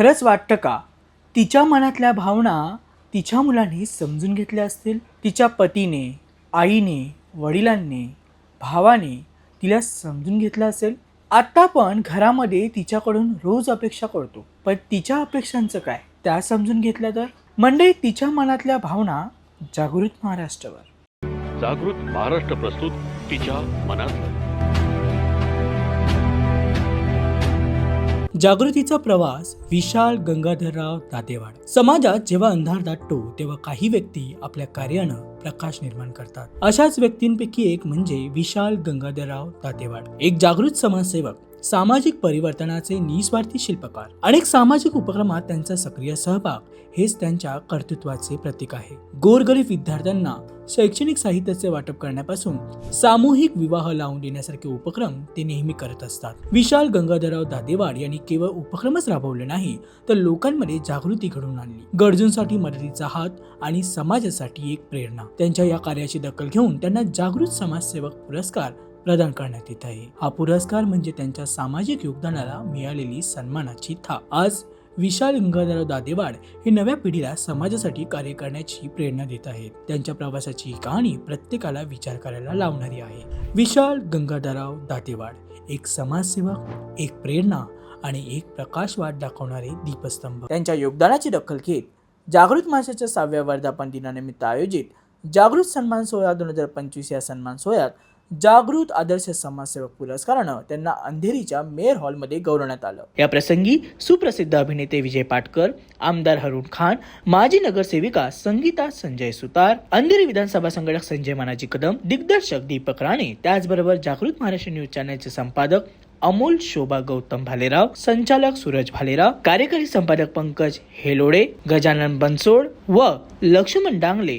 खरंच वाटतं का? तिच्या मनातल्या भावना तिच्या मुलांनी समजून घेतल्या असतील. तिच्या पतीने आईने वडिलांनी भावाने तिला समजून घेतलं असेल. आता पण घरामध्ये तिच्याकडून रोज अपेक्षा करतो. पण तिच्या अपेक्षांचं काय? त्या समजून घेतल्या तर? म्हणजे तिच्या मनातल्या भावना जागृत महाराष्ट्रावर. जागृत महाराष्ट्र प्रस्तुत तिच्या मनात जागृतीचा प्रवास विशाल गंगाधरराव दातेवाड. समाजात जेव्हा अंधार दाटतो तेव्हा काही व्यक्ती आपल्या कार्यानं प्रकाश निर्माण करतात. अशाच व्यक्तींपैकी एक म्हणजे विशाल गंगाधरराव दातेवाड. एक जागृत समाजसेवक सामाजिक परिवर्तनाचे निस्वार्थी शिल्पकार. अनेक सामाजिक उपक्रमात त्यांचा सक्रिय सहभाग हेच त्यांच्या कर्तृत्वाचे प्रतीक आहे. गोरगरीब विद्यार्थ्यांना शैक्षणिक साहित्याचे वाटप करण्यापासून सामूहिक विवाह लावून देण्यासारखे उपक्रम ते नेहमी करत असतात. विशाल गंगाधरराव दादेवाड यांनी केवळ उपक्रमच राबवले नाही तर लोकांमध्ये जागृती घडवून आणली. गरजूंसाठी मदतीचा हात आणि समाजासाठी एक प्रेरणा. त्यांच्या या कार्याची दखल घेऊन त्यांना जागृत समाजसेवक पुरस्कार प्रदान करण्यात येत आहे. हा पुरस्कार म्हणजे त्यांच्या सामाजिक योगदानाला मिळालेली सन्मानाची थाप. आज विशाल गंगाधरराव दादेवाड हे नव्या पिढीला समाजासाठी कार्य करण्याची प्रेरणा देत आहेत. त्यांच्या प्रवासाची ही कहाणी प्रत्येकाला विचार करायला लावणारी आहे. विशाल गंगाधरराव दातेवाड एक समाजसेवक एक प्रेरणा आणि एक प्रकाशवाट दाखवणारे दीपस्तंभ. त्यांच्या योगदानाची दखल घेत जागृत माशाच्या सहाव्या वर्धापन दिनानिमित्त आयोजित जागृत सन्मान सोहळा दोन हजार पंचवीस या सन्मान सोहळ्यात जागृत आदर्श समाजसेवक पुरस्कारानं त्यांना अंधेरीच्या मेयर हॉलमध्ये गौरवण्यात आलं. या प्रसंगी सुप्रसिद्ध अभिनेते विजय पाटकर आमदार हरुण खान माजी नगरसेविका संगीता संजय सुतार अंधेरी विधानसभा संघटक संजय मानाजी कदम दिग्दर्शक दीपक राणे त्याचबरोबर जागृत महाराष्ट्र न्यूज चॅनलचे संपादक अमोल शोभा गौतम भालेराव संचालक सूरज भालेराव कार्यकारी संपादक पंकज हेलोडे गजानन बनसोड व लक्ष्मण डांगले